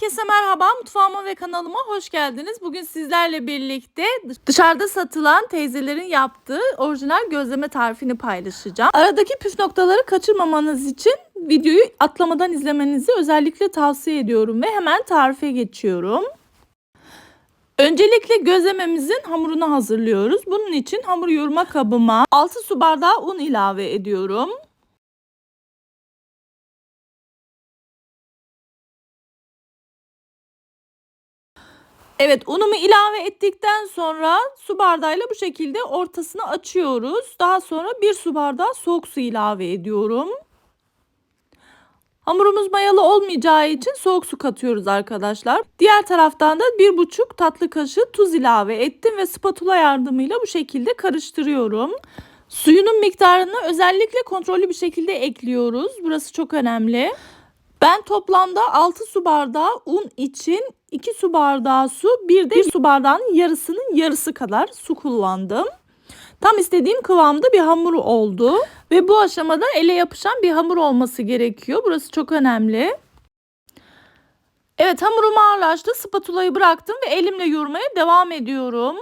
Herkese merhaba. Mutfağıma ve kanalıma hoş geldiniz. Bugün sizlerle birlikte dışarıda satılan teyzelerin yaptığı orijinal gözleme tarifini paylaşacağım. Aradaki püf noktaları kaçırmamanız için videoyu atlamadan izlemenizi özellikle tavsiye ediyorum ve hemen tarife geçiyorum. Öncelikle gözlememizin hamurunu hazırlıyoruz. Bunun için hamur yoğurma kabıma 6 su bardağı un ilave ediyorum. Evet unumu ilave ettikten sonra su bardağıyla bu şekilde ortasını açıyoruz. Daha sonra bir su bardağı soğuk su ilave ediyorum. Hamurumuz mayalı olmayacağı için soğuk su katıyoruz arkadaşlar. Diğer taraftan da bir buçuk tatlı kaşığı tuz ilave ettim ve spatula yardımıyla bu şekilde karıştırıyorum. Suyunun miktarını özellikle kontrollü bir şekilde ekliyoruz. Burası çok önemli. Ben toplamda 6 su bardağı un için 2 su bardağı su, bir de 1 su bardağının yarısının yarısı kadar su kullandım. Tam istediğim kıvamda bir hamur oldu ve bu aşamada ele yapışan bir hamur olması gerekiyor. Burası çok önemli. Evet hamurum ağırlaştı. Spatulayı bıraktım ve elimle yoğurmaya devam ediyorum.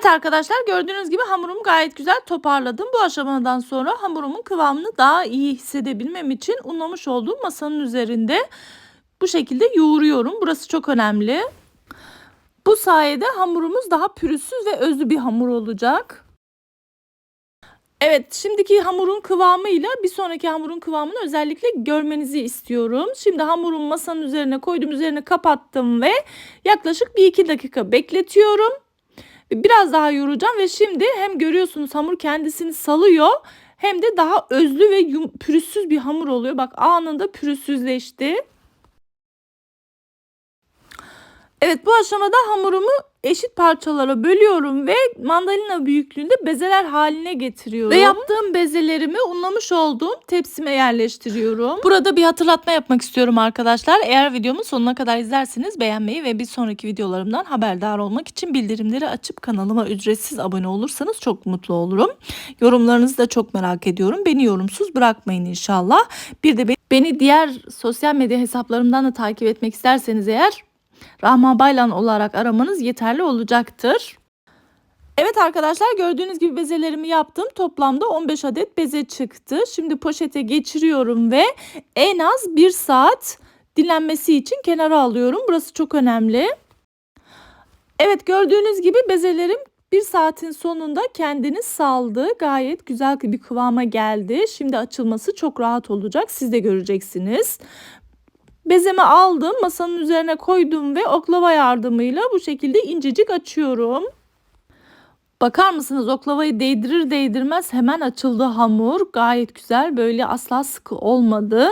Evet arkadaşlar gördüğünüz gibi hamurumu gayet güzel toparladım. Bu aşamadan sonra hamurumun kıvamını daha iyi hissedebilmem için unlamış olduğum masanın üzerinde bu şekilde yoğuruyorum. Burası çok önemli. Bu sayede hamurumuz daha pürüzsüz ve özlü bir hamur olacak. Evet şimdiki hamurun kıvamıyla bir sonraki hamurun kıvamını özellikle görmenizi istiyorum. Şimdi hamurumu masanın üzerine koydum üzerine kapattım ve yaklaşık bir iki dakika bekletiyorum. Biraz daha yoğuracağım ve şimdi hem görüyorsunuz hamur kendisini salıyor hem de daha özlü ve pürüzsüz bir hamur oluyor. Bak anında pürüzsüzleşti. Evet bu aşamada hamurumu eşit parçalara bölüyorum ve mandalina büyüklüğünde bezeler haline getiriyorum. Ve yaptığım bezelerimi unlamış olduğum tepsime yerleştiriyorum. Burada bir hatırlatma yapmak istiyorum arkadaşlar. Eğer videomun sonuna kadar izlerseniz beğenmeyi ve bir sonraki videolarımdan haberdar olmak için bildirimleri açıp kanalıma ücretsiz abone olursanız çok mutlu olurum. Yorumlarınızı da çok merak ediyorum. Beni yorumsuz bırakmayın inşallah. Bir de beni diğer sosyal medya hesaplarımdan da takip etmek isterseniz eğer Rahma Baylan olarak aramanız yeterli olacaktır. Evet arkadaşlar gördüğünüz gibi bezelerimi yaptım. Toplamda 15 adet beze çıktı. Şimdi poşete geçiriyorum ve en az 1 saat dinlenmesi için kenara alıyorum. Burası çok önemli. Evet gördüğünüz gibi bezelerim bir saatin sonunda kendini saldı. Gayet güzel bir kıvama geldi. Şimdi açılması çok rahat olacak. Siz de göreceksiniz. Bezemi aldım, masanın üzerine koydum ve oklava yardımıyla bu şekilde incecik açıyorum. Bakar mısınız oklavayı değdirir değdirmez hemen açıldı hamur. Gayet güzel böyle asla sıkı olmadı.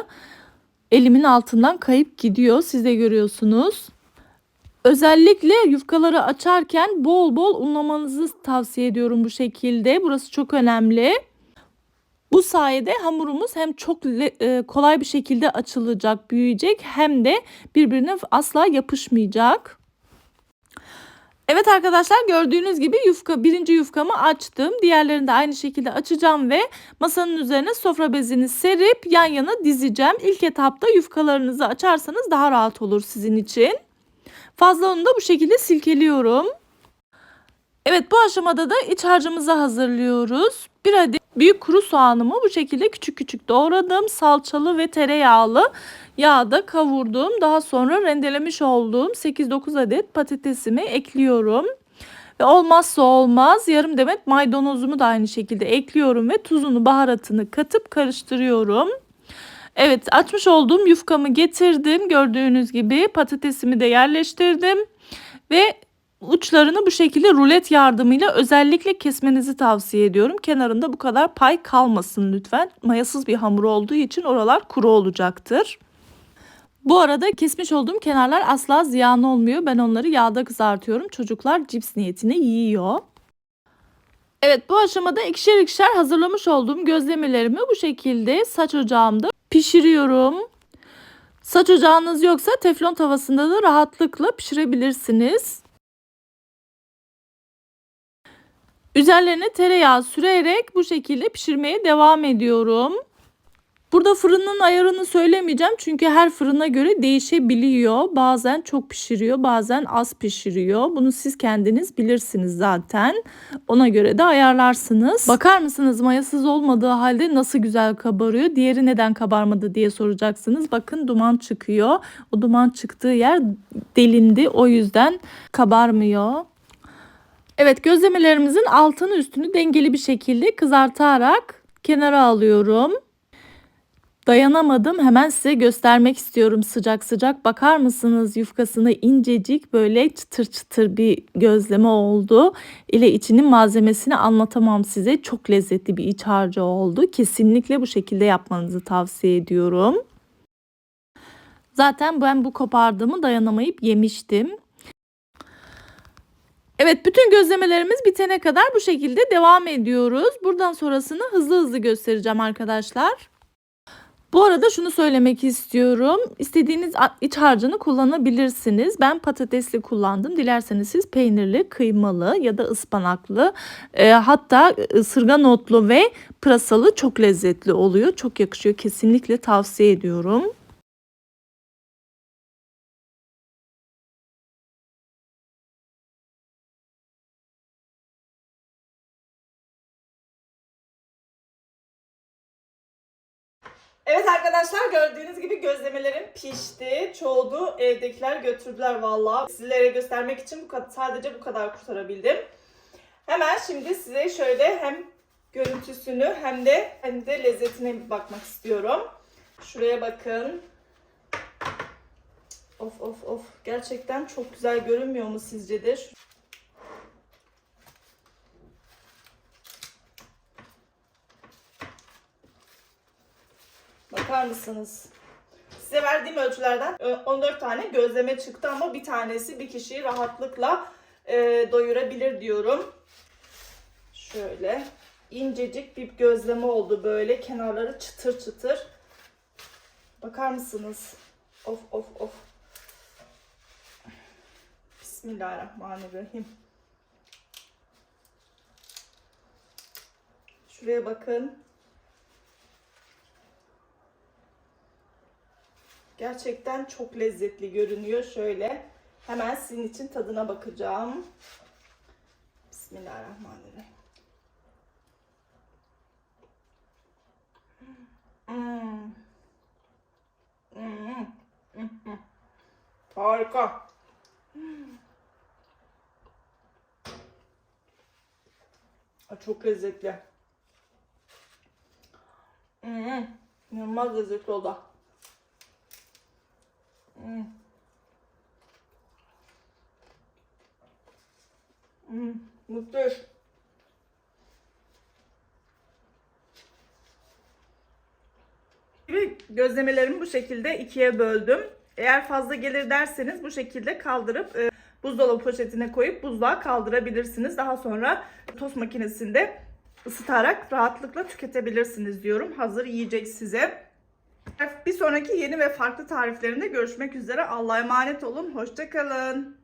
Elimin altından kayıp gidiyor siz de görüyorsunuz. Özellikle yufkaları açarken bol bol unlamanızı tavsiye ediyorum bu şekilde. Burası çok önemli. Bu sayede hamurumuz hem çok e, kolay bir şekilde açılacak, büyüyecek hem de birbirine asla yapışmayacak. Evet arkadaşlar gördüğünüz gibi yufka birinci yufkamı açtım. Diğerlerini de aynı şekilde açacağım ve masanın üzerine sofra bezini serip yan yana dizeceğim. İlk etapta yufkalarınızı açarsanız daha rahat olur sizin için. Fazla unu da bu şekilde silkeliyorum. Evet bu aşamada da iç harcımızı hazırlıyoruz. Bir adet büyük kuru soğanımı bu şekilde küçük küçük doğradım. Salçalı ve tereyağlı yağda kavurdum. Daha sonra rendelemiş olduğum 8-9 adet patatesimi ekliyorum. Ve olmazsa olmaz yarım demet maydanozumu da aynı şekilde ekliyorum ve tuzunu baharatını katıp karıştırıyorum. Evet açmış olduğum yufkamı getirdim. Gördüğünüz gibi patatesimi de yerleştirdim. Ve uçlarını bu şekilde rulet yardımıyla özellikle kesmenizi tavsiye ediyorum. Kenarında bu kadar pay kalmasın lütfen. Mayasız bir hamur olduğu için oralar kuru olacaktır. Bu arada kesmiş olduğum kenarlar asla ziyan olmuyor. Ben onları yağda kızartıyorum. Çocuklar cips niyetine yiyor. Evet bu aşamada ikişer ikişer hazırlamış olduğum gözlemelerimi bu şekilde saç ocağımda pişiriyorum. Saç ocağınız yoksa teflon tavasında da rahatlıkla pişirebilirsiniz. Üzerlerine tereyağı sürerek bu şekilde pişirmeye devam ediyorum. Burada fırının ayarını söylemeyeceğim çünkü her fırına göre değişebiliyor. Bazen çok pişiriyor, bazen az pişiriyor. Bunu siz kendiniz bilirsiniz zaten. Ona göre de ayarlarsınız. Bakar mısınız mayasız olmadığı halde nasıl güzel kabarıyor? Diğeri neden kabarmadı diye soracaksınız. Bakın duman çıkıyor. O duman çıktığı yer delindi. O yüzden kabarmıyor. Evet gözlemelerimizin altını üstünü dengeli bir şekilde kızartarak kenara alıyorum. Dayanamadım hemen size göstermek istiyorum sıcak sıcak. Bakar mısınız yufkasına incecik böyle çıtır çıtır bir gözleme oldu. İle içinin malzemesini anlatamam size. Çok lezzetli bir iç harcı oldu. Kesinlikle bu şekilde yapmanızı tavsiye ediyorum. Zaten ben bu kopardığımı dayanamayıp yemiştim. Evet bütün gözlemelerimiz bitene kadar bu şekilde devam ediyoruz. Buradan sonrasını hızlı hızlı göstereceğim arkadaşlar. Bu arada şunu söylemek istiyorum. İstediğiniz iç harcını kullanabilirsiniz. Ben patatesli kullandım. Dilerseniz siz peynirli, kıymalı ya da ıspanaklı e, hatta ısırgan otlu ve pırasalı çok lezzetli oluyor. Çok yakışıyor. Kesinlikle tavsiye ediyorum. Evet arkadaşlar gördüğünüz gibi gözlemelerim pişti. Çoğunu evdekiler götürdüler valla. Sizlere göstermek için bu kadar, sadece bu kadar kurtarabildim. Hemen şimdi size şöyle hem görüntüsünü hem de hem de lezzetine bakmak istiyorum. Şuraya bakın. Of of of. Gerçekten çok güzel görünmüyor mu sizce de? Bakar mısınız? Size verdiğim ölçülerden e, 14 tane gözleme çıktı ama bir tanesi bir kişiyi rahatlıkla e, doyurabilir diyorum. Şöyle incecik bir gözleme oldu böyle kenarları çıtır çıtır. Bakar mısınız? Of of of. Bismillahirrahmanirrahim. Şuraya bakın. Gerçekten çok lezzetli görünüyor. Şöyle hemen sizin için tadına bakacağım. Bismillahirrahmanirrahim. Hmm. Hmm. Hmm. Harika. Çok lezzetli. Hmm. İnanılmaz lezzetli oldu. Hmm. Hmm, müthiş. Gözlemelerimi bu şekilde ikiye böldüm. Eğer fazla gelir derseniz bu şekilde kaldırıp e, buzdolabı poşetine koyup buzluğa kaldırabilirsiniz. Daha sonra tost makinesinde ısıtarak rahatlıkla tüketebilirsiniz diyorum. Hazır yiyecek size. Bir sonraki yeni ve farklı tariflerinde görüşmek üzere. Allah'a emanet olun. Hoşçakalın.